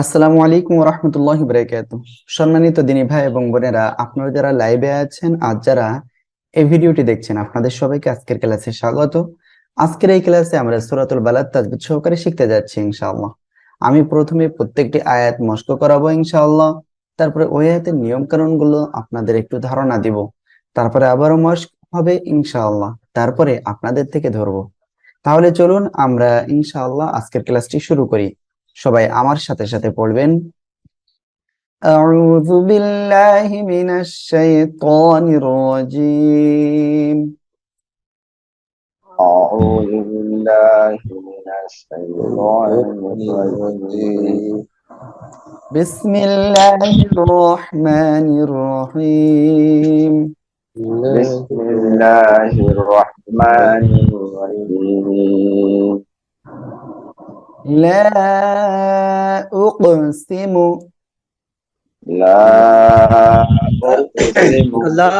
আসসালামু আলাইকুম রহমতুল্লাহ বরকাত সম্মানিত দিনী ভাই এবং বোনেরা, আপনারা যারা লাইভে আছেন, আজ যারা এই ভিডিওটি দেখছেন, আপনাদের সবাইকে আজকের ক্লাসে স্বাগত। আজকের এই ক্লাসে আমরা সূরাতুল বালাদ তাজবিদ সহকারে শিখতে যাচ্ছি ইনশাআল্লাহ। আমি প্রথমে প্রত্যেকটি আয়াত মস্ক করাবো ইনশাআল্লাহ। তারপরে ওই আয়াতের নিয়ম কানুনগুলো আপনাদের একটু ধারণা দিব। তারপরে আবারও মস্ক হবে ইনশাআল্লাহ। তারপরে আপনাদের থেকে ধরবো। তাহলে চলুন আমরা ইনশাআল্লাহ আজকের ক্লাসটি শুরু করি। সবাই আমার সাথে সাথে পড়বেন أعوذ بالله من الشيطان الرجيم أعوذ بالله من الشيطان الرجيم بسم الله الرحمن الرحيم بسم الله الرحمن الرحيم لا أقسم لا أقسم لا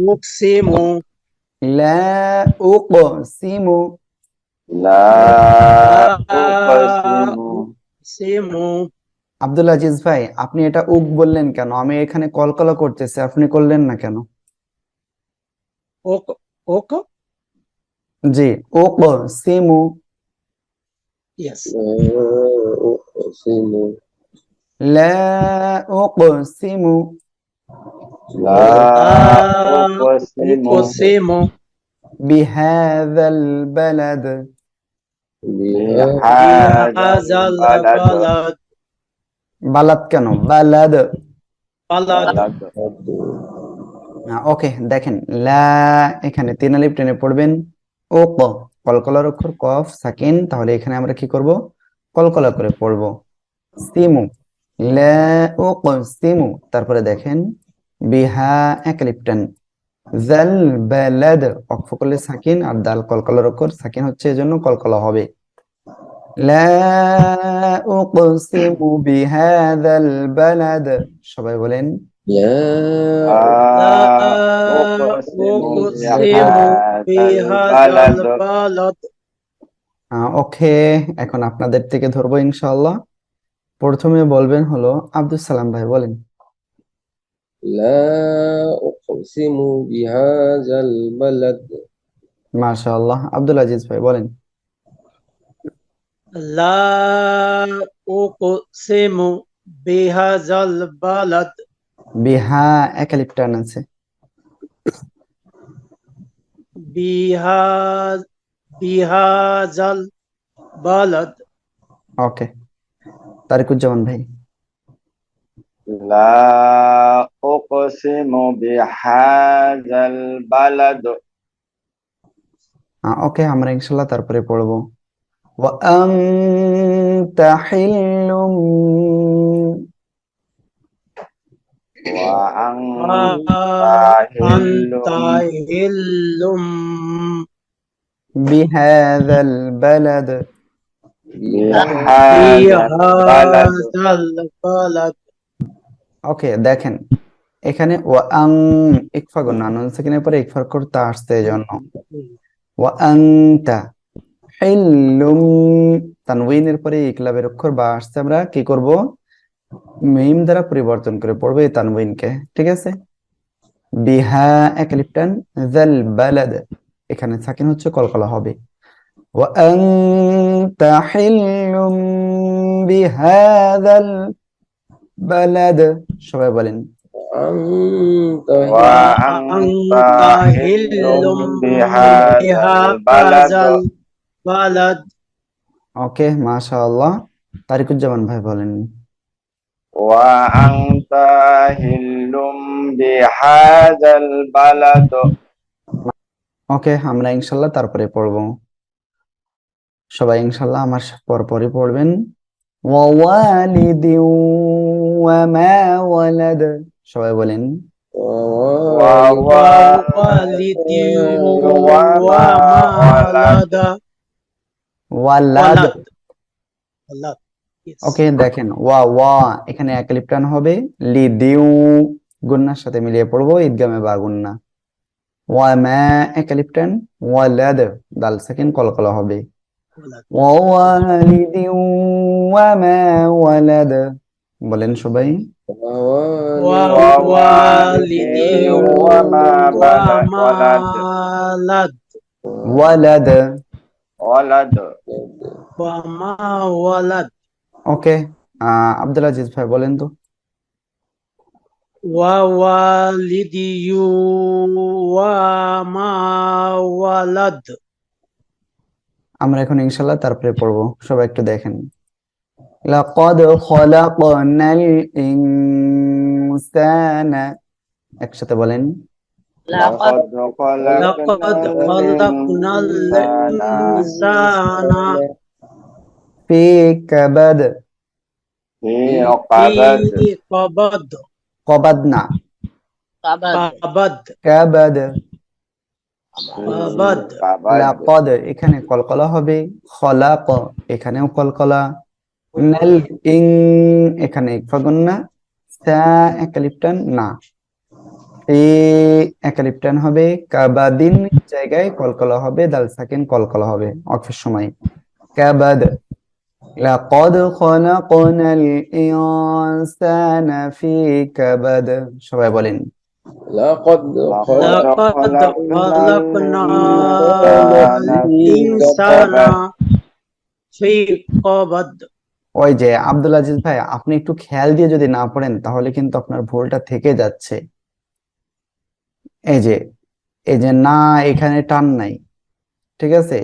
أقسم لا أقسم لا أقسم أقسم আব্দুল আজিজ ভাই আপনি এটা উক বললেন কেন আমি এখানে কলকলা করতেছি আপনি করলেন না কেন أق أق জি উকসিমু yes أقسم لا أقسم لا أقسم أقسم بهذا البلد بهذا بهذا البلد البلد বালাদ কেন বালাদ بلد ওকে দেখেন লা এখানে তিন আলিফ টেনে পড়বেন ও ক কলকলার অক্ষর কফ সাকিন তাহলে এখানে আমরা কি করব? কলকলা করে পড়ব। সিমু সিমু। তারপরে দেখেন বিহা একলিপ্টন। জাল বালাদ অক্ষ করলে সাকিন আর দাল কলকলার অক্ষর। সাকিন হচ্ছে এজন্য কলকলা হবে। লা উকসিমু বিহাদাল বালাদ। সবাই বলেন ওকে এখন আপনাদের থেকে ধরবো ইনশাল্লাহ প্রথমে বলবেন হলো আব্দুল সালাম ভাই বলেন। মাশাআল্লাহ আব্দুল আজিজ ভাই বলেন। লা বিহা একালিপ আছে। বিহাজাল বালাদ। ওকে তারিকুজ্জামান ভাই। লা উকসিমু বিহাজাল বালাদ। ওকে আমরা ইনশাআল্লাহ তারপরে পড়ব। ওয়া আনতা হিল্লুম وأنت حل أنت هل بهذا البلد بهذا البلد بهذا البلد ওকে দেখেন এখানে ওয়াং ইকফা গুন্না নুন সাকিনের পরে ইকফার করতে আসছে এজন্য ওয়াংতা হিল্লুম তানউইনের পরে ইকলাবের অক্ষর বা আসছে আমরা কি করব মিম দ্বারা পরিবর্তন করে পড়বো এই তানউইনকে ঠিক আছে বিহা এক লিপটান জাল বালাদ এখানে সাকিন হচ্ছে কলকলা হবে وأنت حل بهذا البلد সবাই বলেন أنت وأنت حل بهذا البلد البلد ওকে মাশাআল্লাহ তারিকুজ্জামান ভাই বলেন وأنت حل بهذا البلد ওকে আমরা ইনশাল্লাহ তারপরে পড়ব সবাই ইনশাল্লাহ আমার পরপরই পড়বেন ووالد وما ولد সবাই বলেন ووالد وما ولد ওয়ালাদ ولد ولد Yes. ওকে দেখেন ওয়া ওয়া এখানে একালিপ টান হবে। লি দিউ গুন্নার সাথে মিলিয়ে পড়ব ঈদগামে বা গুন্না। ওয়া ম্যা একালিপ টান ওয়া লাদ দাল সেকেন্ড কলকলা হবে। ওয়া ওয়ালিদ ওয়া মা ওয়ালাদ বলেন সবাই। ওয়ালাদ ওয়ালাদ ওয়া মা ওয়ালাদ ولد ولد وما ولد ওকে আব্দুল আজিজ ভাই বলেন তো ووالد وما ولد আমরা এখন ইনশাল্লাহ তারপরে পড়বো সবাই একটু দেখেন লাকাদ খলাকনাল ইনসানা একসাথে বলেন لقد لقد خلقنا الإنسان ফি কাবাদ في عقبة في قبض কবাদ না قبض কাবাদ قبض লাকাদ এখানে কলকলা হবে খলাক এখানেও কলকলা নাল ইং এখানে ইকফাগুন্না সা একালিপ্টান না এ একালিপ্টান হবে কাবাদিন জায়গায় কলকলা হবে দাল সাকিন কলকলা হবে অফের সময় কাবাদ লাকাদ খলাকনাল ইনসানা ফি কাবাদ সবাই বলেন لقد لقد خلقنا الإنسان في قبض ওই যে আব্দুল আজিজ ভাই আপনি একটু খেয়াল দিয়ে যদি না পড়েন তাহলে কিন্তু আপনার ভুলটা থেকে যাচ্ছে এই যে এই যে না এখানে টান নাই ঠিক আছে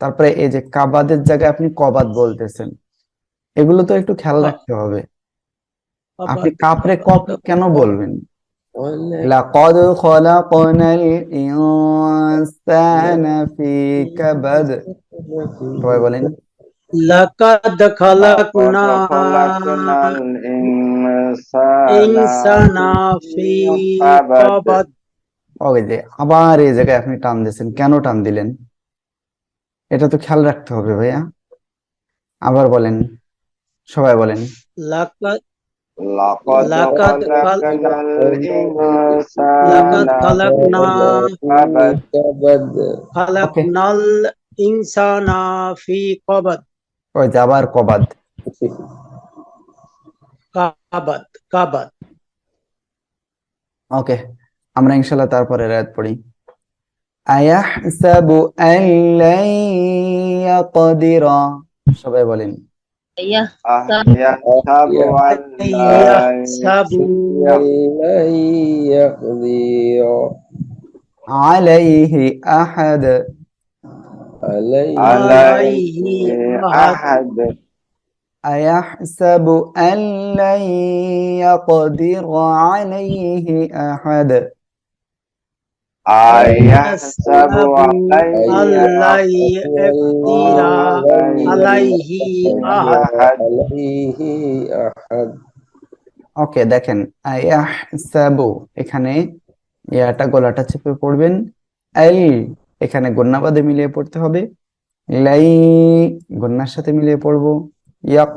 তারপরে এই যে কাবাদের জায়গায় আপনি কবাদ বলতেছেন এগুলো তো একটু খেয়াল রাখতে হবে আপনি قبض কাপড়ে কপ কেন বলবেন ولد লাকাদ খলাকনাল ইনসানা ফি কাবাদ সবাই বলেন لقد خلقنا خلقنا الإنسان الإنسان في قبض ওই যে আবার এই জায়গায় আপনি টান দিয়েছেন কেন টান দিলেন এটা তো খেয়াল রাখতে হবে ভাইয়া। আবার বলেন সবাই বলেন। লাকাত ফি কবাদ। আবার কবাদ। কাবাদ কাবাদ। ওকে আমরা ইনশাল্লাহ তারপরে রায়ত পড়ি। আয়াহসাবু আন লান ইয়াকদিরা সবাই বলেন يحسب أن لا يحسب لن يقدر আলাইহি আহাদ عليه عليه أحد أيحسب أن لن يقدر عليه أحد أيحسب أن لا يقدر عليه أحد عليه أحد ওকে দেখেন আয়াহসাবু এখানে ইয়াটা গলাটা চেপে পড়বেন আল এখানে গন্নাবাদে মিলিয়ে পড়তে হবে লাই গন্নার সাথে মিলিয়ে পড়বো ইয়াক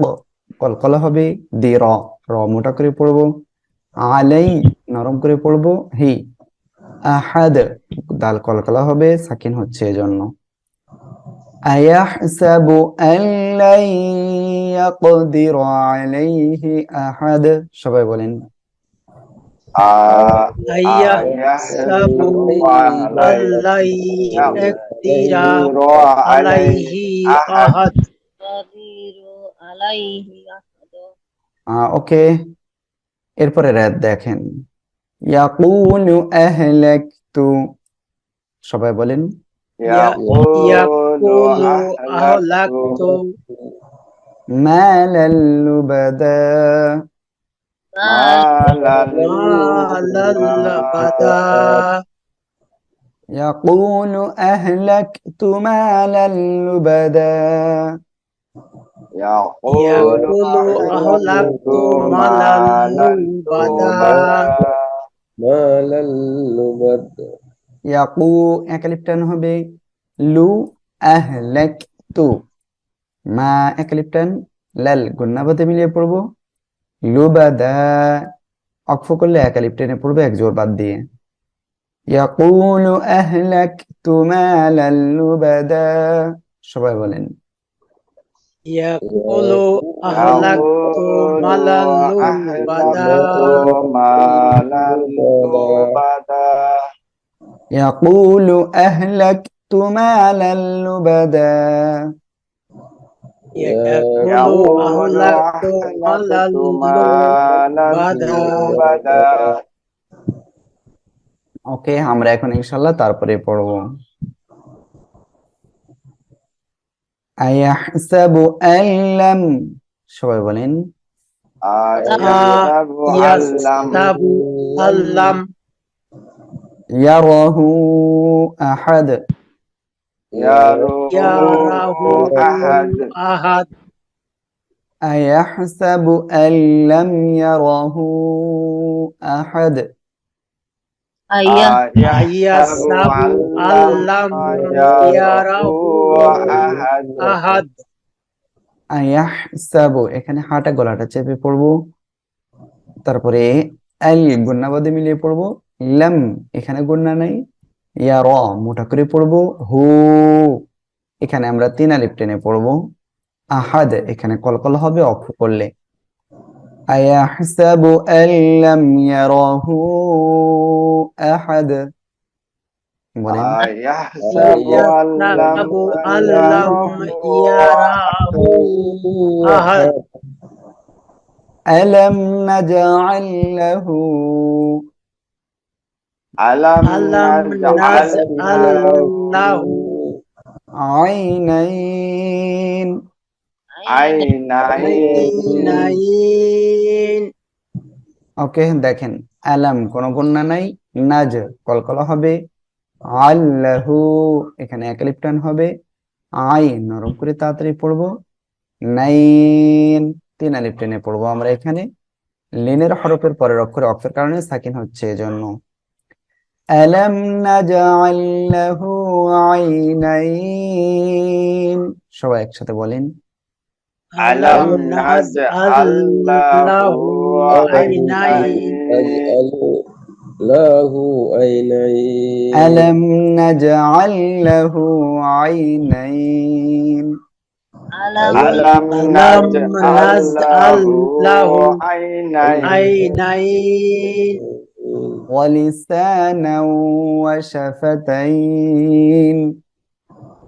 কলকলা হবে দি র র মোটা করে পড়বো আলাই নরম করে পড়বো হি আহাদ দাল কলকলা হবে সাকিন হচ্ছে এজন্য আয়াহসাবু আন লান ইয়াকদির আলাইহি আহাদ সবাই বলেন أيحسب أن لا يقدر عليه أحد قدير عليه أحد ওকে এরপরে রাত দেখেন ইয়াকুলু আহলাকতু সবাই বলেন يقول أهلكت মালাল লুবাদা مالا لبدا ইয়াকুলু আহলাকতু মালাল লুবাদা يقول أهلكت مالا لبدا ইয়াকু একালিপ টান হবে লু আহলেক তু মা একালিপ টান লাল গুন্নাবাতে মিলিয়ে পড়ব লুবাদা অক্ষ করলে একালিপ টেনে পড়বে এক জোর বাদ দিয়ে ইয়াকুলু আহলাক তুমালাল লুবাদা সবাই বলেন ইয়াকুলু আহলাকতু মালাল লুবাদা يقول أهلكت مالا لبدا ইয়াকুলু আহলাকতু মালাল লুবাদা ওকে আমরা এখন ইনশাল্লাহ তারপরে পড়বো আয়াহসাবু আল্লাম সবাই বলেন ইয়াস্তাবু আল্লাম ইয়ারাহু আহাদ ইয়ারাহু আহাদ আয়াহসাবু আল্লাম ইয়ারাহু আহাদ আইয়া ইয়াসাবু আল্লাম ইয়ারাহু আহাদ আয়াহসাবু এখানে হাটা গলাটা চেপে পড়ব। তারপরে আল গুন্নাবাদে মিলিয়ে পড়ব। লাম এখানে গুন্না নাই। ইয়া র মোটা করে পড়ব। হু এখানে আমরা তিন আলিফ টেনে পড়ব। আহাদ এখানে কলকল হবে অফ করলে। أيحسب أن لم يره أحد؟ أيحسب أن لم يره أحد. ألم نجعل له ألم نجعل له عينين؟ ওকে দেখেন, আলাম, কোনো গুণনা নাই, নাজ, কলকলা হবে, আল্লাহু, এখানে একালিপ টান হবে, আই, নরম করে তাড়াতাড়ি পড়ব, নাইন, তিন আলিফ টেনে পড়ব আমরা এখানে, লিনের হরফের পরের অক্ষরে অক্ষের কারণে সাকিন হচ্ছে এজন্য। আলাম নাজআল লাহু আইনাইন, সবাই একসাথে বলেন। ألم نجعل له عينين له عينين؟ ألم نجعل له عينين؟ ألم نجعل له عينين؟ ولسانا وشفتين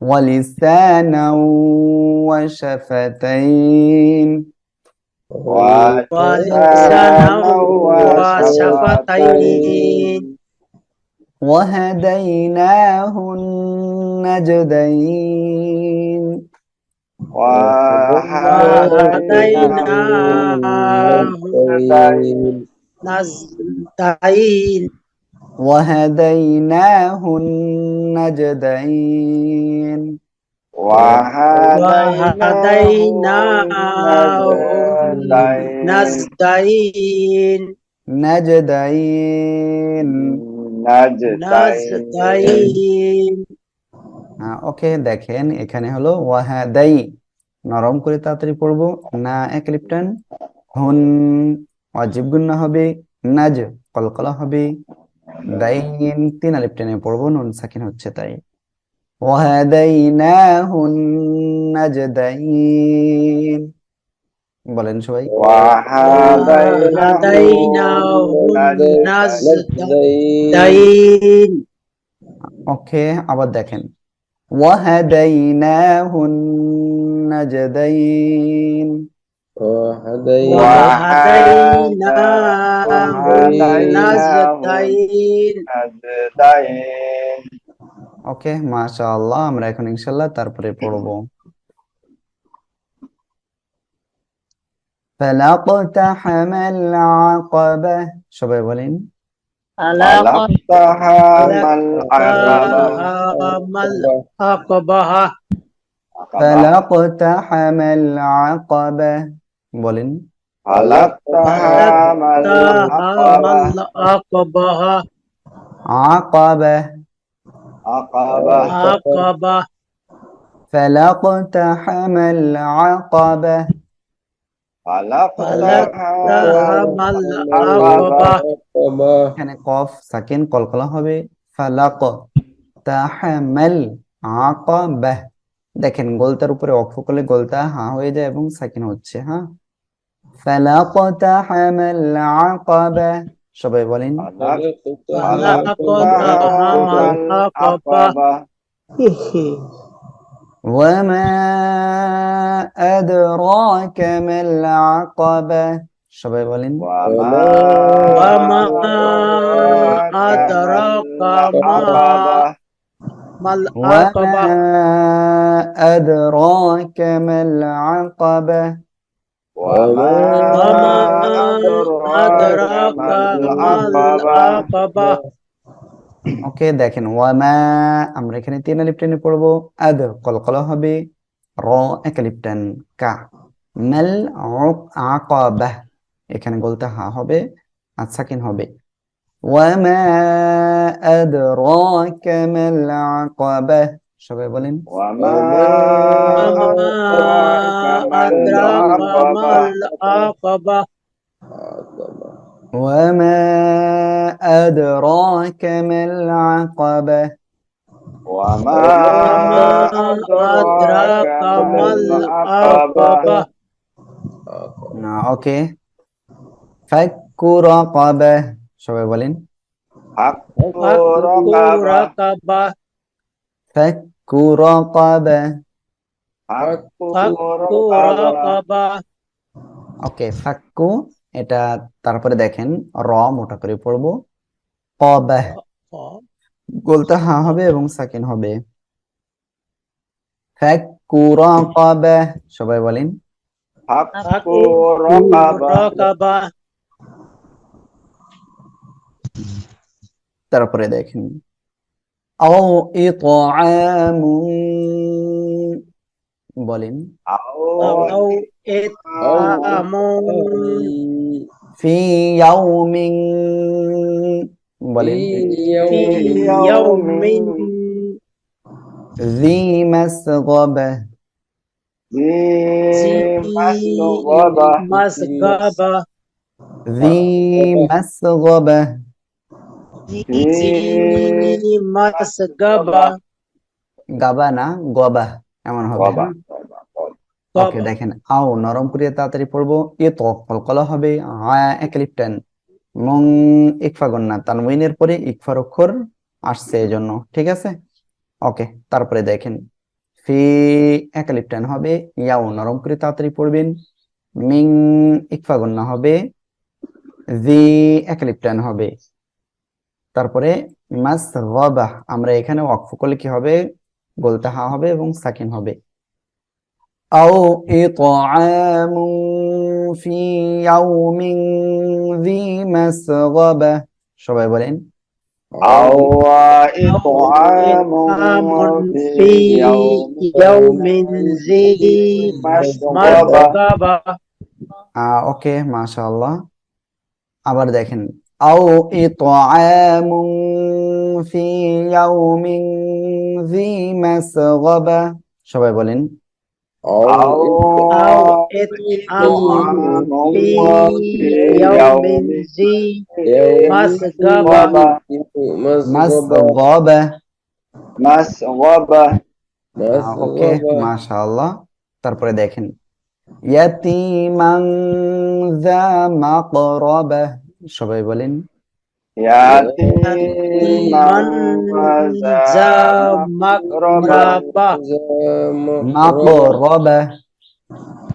ولسانا وشفتين. ولسانا وشفتين. وهديناه النجدين نستعين وهديناه النجدين وهديناه نستعين نجدين نستعين ওকে দেখেন এখানে হলো ওয়াহাদাই নরম করে তাড়াতাড়ি পড়বো না এক লিপটান হুন অজিব গুন্না হবে নাজ কলকলা হবে দাইন তিন আলিফ টেনে পড়ব নুন সাকিন হচ্ছে তাই। ওয়াহাদাইনাহুন নাজদাইন বলেন সবাই। ওকে আবার দেখেন। ওয়াহাদাইনাহুন নাজদাইন وهديناه النجدين ওকে মাশাআল্লাহ আমরা এখন ইনশাআল্লাহ তারপরে পড়বো فلاقتحم العقبة সবাই বলেন আলাক فلقتحم العقبة فلقتحم العقبة فلقتحم العقبة বলেন فلقتحم العقبة العقبة عقبة عقبة عقبة فلقتحم العقبة فلقتحم العقبة এখানে কফ সাকিন কলকলা হবে ফালাক তাহামাল আকাবা দেখেন গোলতার উপরে অক্ষ করলে গোলতা হা হয়ে যায় এবং সাকিন হচ্ছে হ্যাঁ ফালাক তাহামাল আকাবা সবাই বলেন فلقتحم العقبة وما أدراك ما العقبة সবাই বলেন وما وما أدراك ما العقبة ما العقبة وما أدراك ما العقبة وما وما أدراك ما العقبة ওকে দেখেন ওয়ামা আমরা এখানে তিন আলিফ টেনে পড়বো আদ কলকলা হবে র এক আলিফ টেন কা মাল আকাবাহ এখানে বলতে হা হবে আর সাকিন হবে ওয়ামা আদরাকা মাল আকাবাহ সবাই বলেন وما وما أدراك ما العقبة وما أدراك ما العقبة وما أدراك ما العقبة না ওকে ফাক্কু রাকাবা সবাই বলেন حق فك رقبة رقبة ফাক্কু রাকাবা حق فك رقبة رقبة ওকে ফাক্কু এটা তারপরে দেখেন র মোটা করে পড়ব। অব্যাহ বলতে হা হবে এবং সাকিন হবে। ফাক্কু রাকাবাহ সবাই বলেন। তারপরে দেখেন। আও ইতআমুন বলেন أو أو إطعام ফি ইয়াউমিন বলেন في يوم ذي مسغبة ذي ذي مسغبة مسغبة ذي مسغبة ذي مسغبة গাবা না গবা এমন হবে। ওকে দেখেন আও নরম করে তাড়াতাড়ি পড়ব। এ তো কলকলা হবে। আয়া একলিপটেন। মং ইকফা গন্না। তানওয়িনের পরে ইকফার অক্ষর আসছে এজন্য ঠিক আছে? ওকে তারপরে দেখেন। ফি একলিপটেন হবে। ইয়াও নরম করে তাড়াতাড়ি পড়বেন। মিং ইকফা গন্না হবে। জি একলিপটেন হবে। তারপরে মাস রবাহ আমরা এখানে ওয়াকফ করলে কি হবে? বলতে হা হবে এবং সাকিন হবে আও ইতআমু ফি ইয়াউমিন যি মাসগাবা সবাই বলেন আও ইতআমু ফি ইয়াউমিন যি মাসগাবা আ ওকে মাশাআল্লাহ আবার দেখেন আও ইতআমু ফি ইয়াউমিন সবাই বলেন তারপরে দেখেন ইয়াতিমান সবাই বলেন يتيما ذا مقربة মাকরাবা مقربة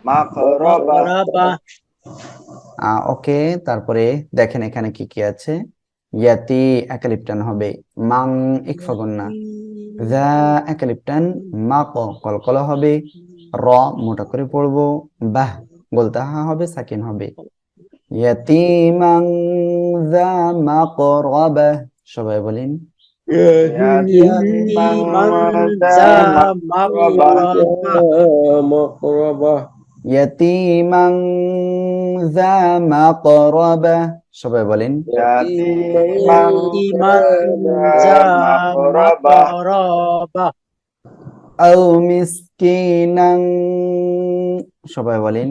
مقربة আহ, ওকে তারপরে দেখেন এখানে কি কি আছে ইয়াতি একালিপটান হবে মাং ইকফা গুন্না যা একালিপটান মাক কলকল হবে র মোটা করে পড়বো বাহ বলতে হা হবে সাকিন হবে ইয়াতিমাং যা মাকরাবা সবাই বলেন يتيما ذا مقربة مقربة ইয়াতিমান যা মাকরাবা সবাই বলেন يتيما ذا مقربة আও মিসকিনান সবাই বলেন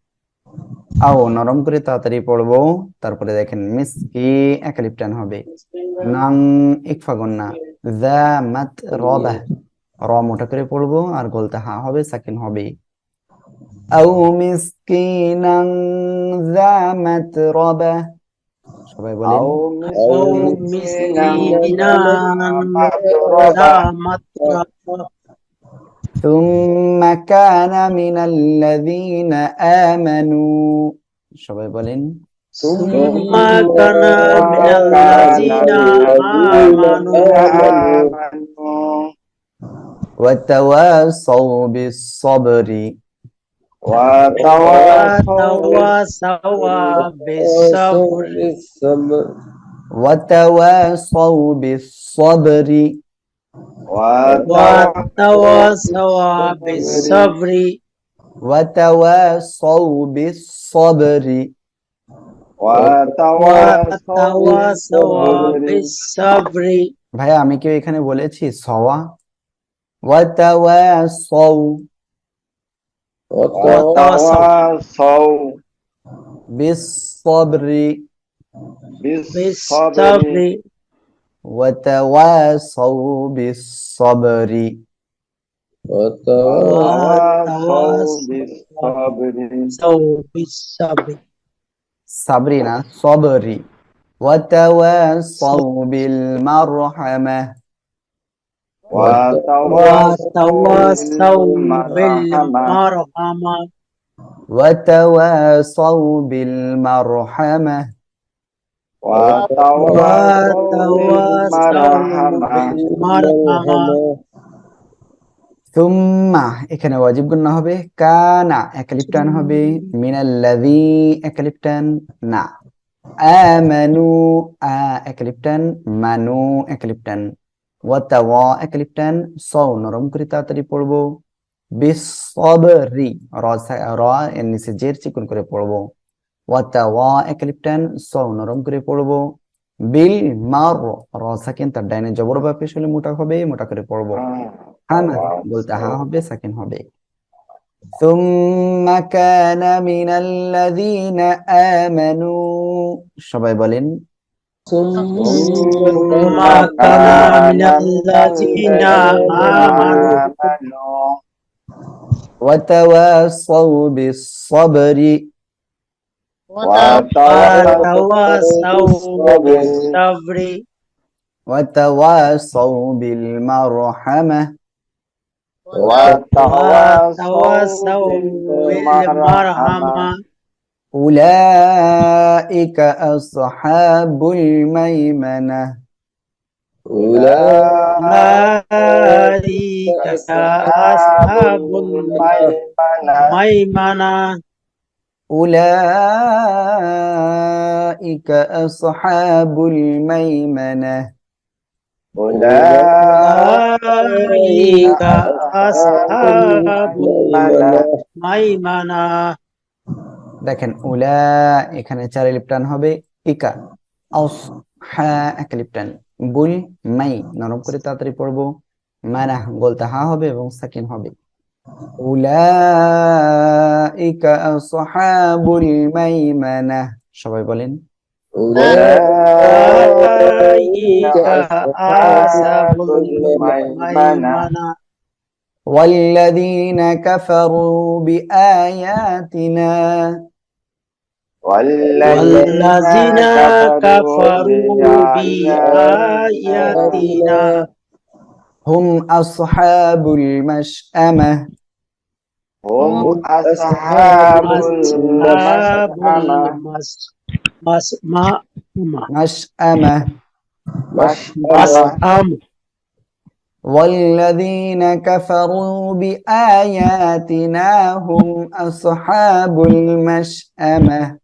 আও নরম করে তাড়াতাড়ি পড়ব। তারপরে দেখেন মিস কি একালিপটান হবে। নাং ইকফাগন না দা মাত রদা র মোটা করে পড়ব আর গলতে হা হবে সাকিন হবে। আও মিসকিনাং দা মাত রদা সবাই বলেন আও মাত রদা ثم كان من الذين آمنوا সবাই বলেন ثم كان من الذين آمنوا آمنوا وتواصوا بالصبر وتواصوا وتواصوا بالصبر الصبر وتواصوا بالصبر وتواصوا بالصبر وتواصوا بالصبر وتواصوا بالصبر ভাইয়া আমি কি এখানে বলেছি সওয়া ওয়াতাওয়াসাউ وتواصوا বিসসবরি بالصبر بالصبر وتواصوا بالصبر. وتواصوا بالصبر. صبرنا صبري وتواصوا بالمرحمة. وتواصوا بالمرحمة. وتواصوا بالمرحمة. এখানে ওয়াজিব গুন্না হবে। কানা, একালিপটান হবে। মিনাল্লাযী, একালিপটান না। আমানু, আ, একালিপটান। মানু, একালিপটান। ওয়াতাওয়া, একালিপটান। সও, নরম করে তাড়াতাড়ি পড়ব। বিসবরি র র, এর নিচে জের চিকুন করে পড়ব। ওয়াতাওয়া একালিপটান সও নরম করে পড়বো বিল মার র সাকিন তার ডাইনে জবর বা পেশ হলে মোটা হবে মোটা করে পড়বো হ্যাঁ না বলতে হা হবে সাকিন হবে ثم كان من الذين آمنوا সবাই বলেন ثم كان من الذين آمنوا وتواصوا بالصبر وتواصوا بالصبر وتواصوا بالمرحمة. وتواصوا بالمرحمة. أولئك أصحاب الميمنة. أولئك أصحاب الميمنة. أولئك أصحاب الميمنة أولئك أصحاب الميمنة দেখেন উলা এখানে চার লিপটান হবে ইকা আউস হা এক লিপটান বুল মাই নরম করে তাড়াতাড়ি পড়বো মানা বলতে হা হবে এবং সাকিন হবে উলাইকা আসহাবুল মাইমানা সবাই বলেন أولئك أصحاب الميمنة والذين كفروا بآياتنا والذين كفروا بآياتنا هم أصحاب المشأمة. هم أصحاب المشأمة. مشأمة. مسأمة والذين كفروا بآياتنا هم أصحاب المشأمة.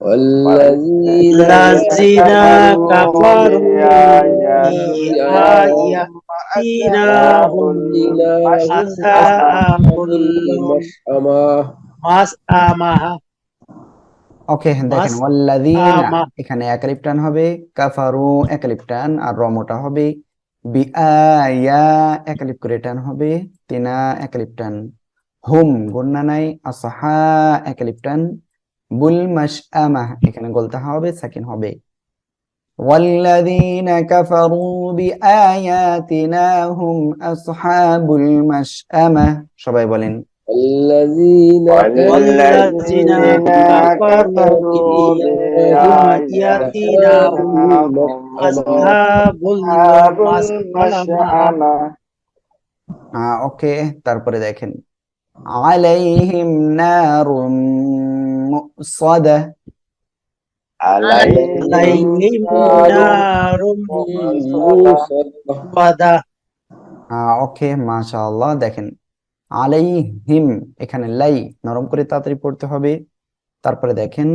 والذين الذين كفروا بآياتنا هم أصحاب المشأمة المشأمة ওকে দেখেন মাস- ওয়াল্লাযীনা আমা। এখানে একালিফ টান হবে কাফারু একালিফ টান আর রমটা হবে বিআয়া একালিফ করে টান হবে তিনা একালিফ টান হুম গুন্না নাই আসহা একালিফ টান বুল মাশআমা এখানে গলতা হবে সাকিন হবে والذين كفروا بآياتنا هم أصحاب المشأمة সবাই বলেন الذين والذين كفروا بآياتنا هم أصحاب أصحاب المشأمة المشأمة আহ, ওকে তারপরে দেখেন আলাইহিম নারুম মুসাদা عليهم نار مؤصدة আহ, ওকে মাশাআল্লাহ দেখেন আলাইহিম এখানে লাই নরম করে তাড়াতাড়ি পড়তে হবে তারপরে দেখেন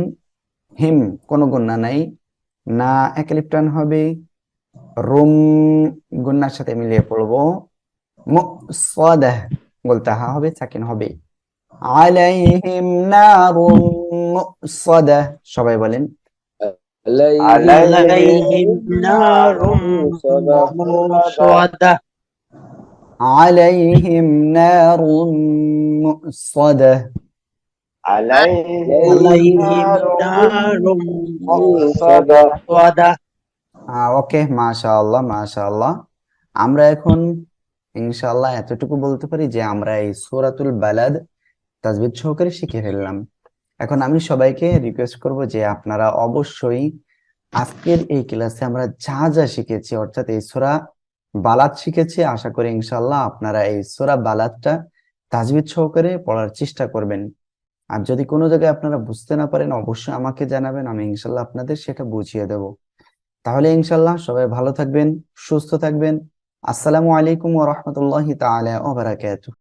হিম কোনো গুন্না নাই না একালিফ টান হবে রুম গুন্নার সাথে মিলিয়ে পড়বো মুসাদা বলতে হা হবে সাকিন হবে আলাইহিম নারুম মুসাদা সবাই বলেন عليهم نار مؤصدة عليهم نار مؤصدة عليهم نار مؤصدة مؤصدة আহ, ওকে মাশাআল্লাহ মাশাআল্লাহ আমরা এখন ইনশাআল্লাহ এতটুকু বলতে পারি যে আমরা এই সূরাতুল বালাদ তাজবিদ সহকারে শিখে ফেললাম এখন আমি সবাইকে রিকোয়েস্ট করব যে আপনারা অবশ্যই আজকের এই ক্লাসে আমরা যা যা শিখেছি, অর্থাৎ এই সূরা বালাদ শিখেছি, আশা করি ইনশাল্লাহ আপনারা এই সূরা বালাদটা তাজবিদ সহকারে পড়ার চেষ্টা করবেন। আর যদি কোনো জায়গায় আপনারা বুঝতে না পারেন, অবশ্যই আমাকে জানাবেন, আমি ইনশাল্লাহ আপনাদের সেটা বুঝিয়ে দেব। তাহলে ইনশাল্লাহ সবাই ভালো থাকবেন, সুস্থ থাকবেন। আসসালামু আলাইকুম ওয়া রাহমাতুল্লাহি তাআলা ওয়া বারাকাতুহু।